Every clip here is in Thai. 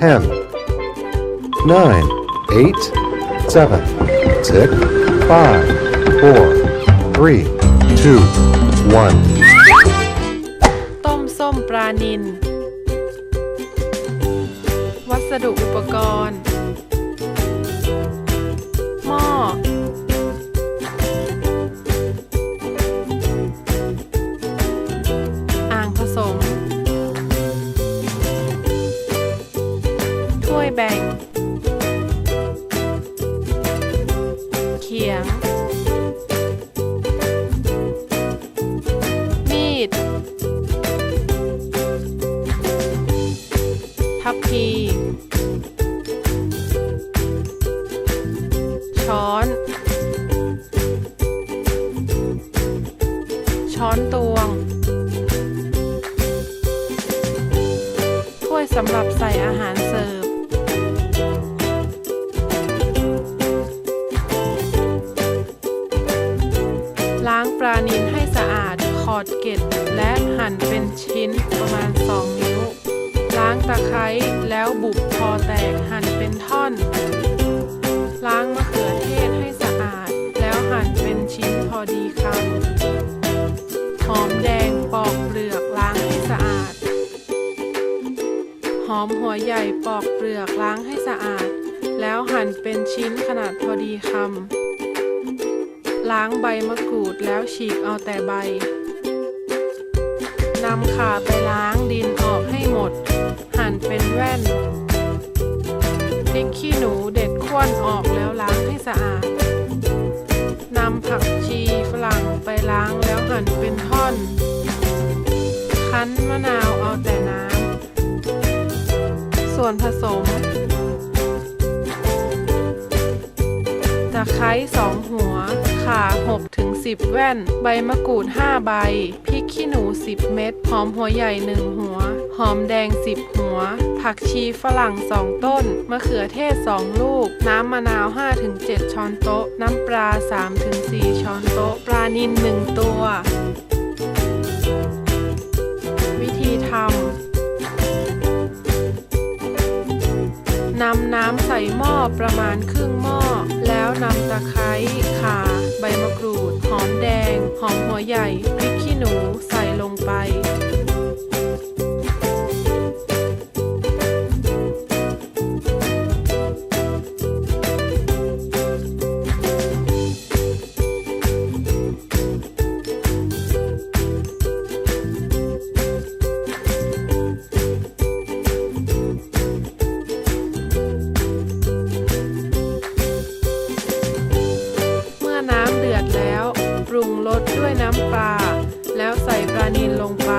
ten, nine, eight, seven, six, five, four, three, two, one. ต้มส้มปลานิลวัสดุอุปกรณ์ แบ่ง เขียง มีด ทัพพี ช้อน ช้อนตวงถ้วยสำหรับใส่อาหาร นิลให้สะอาดขอดเกล็ดและหั่นเป็นชิ้นประมาณ 2 นิ้ว ล้างตะไคร้แล้วบุบพอแตกหั่นเป็นท่อน ล้างมะเขือเทศให้สะอาด แล้วหั่นเป็นชิ้นพอดีคำหอมแดงปอกเปลือกล้างให้สะอาด หอมหัวใหญ่ปอกเปลือกล้างให้สะอาด แล้วหั่นเป็นชิ้นขนาดพอดีคำ ล้างใบมะกรูดแล้วฉีกเอาแต่ใบ นำข่าไปล้างดินออกให้หมด หั่นเป็นแว่นพริกขี้หนูเด็ดข้วนออกแล้วล้างให้สะอาด นำผักชีฝรั่งไปล้างแล้วหั่นเป็นท่อน คั้นมะนาวเอาแต่น้ำ ส่วนผสมตะไคร้สองหัว ข่า6ถึง10 แว่น ใบมะกรูด 5 ใบ พริกขี้หนู 10 เม็ด หอมหัวใหญ่ 1 หัว หอมแดง 10 หัว ผักชีฝรั่ง 2 ต้น มะเขือเทศ 2 ลูก น้ำมะนาว5ถึง7ช้อนโต๊ะ น้ำปลา3ถึง4ช้อนโต๊ะ ปลานิล 1 ตัว นำน้ำใส่หม้อประมาณครึ่งหม้อ แล้วนำตะไคร้ข่า ใบมะกรูด หอมแดง หอมหัวใหญ่ รสด้วยน้ำปลา แล้วใส่ปลานิลลงไป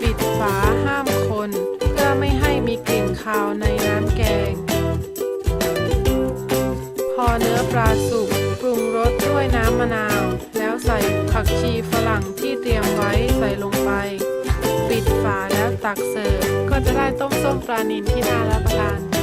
ปิดฝาห้ามคน เพื่อไม่ให้มีกลิ่นคาวในน้ำแกง พอเนื้อปลาสุกปรุงรสด้วยน้ำมะนาว แล้วใส่ผักชีฝรั่งที่เตรียมไว้ใส่ลงไป ปิดฝาแล้วตักเสิร์ฟก็จะได้ต้มส้มปลานิลที่น่ารับประทาน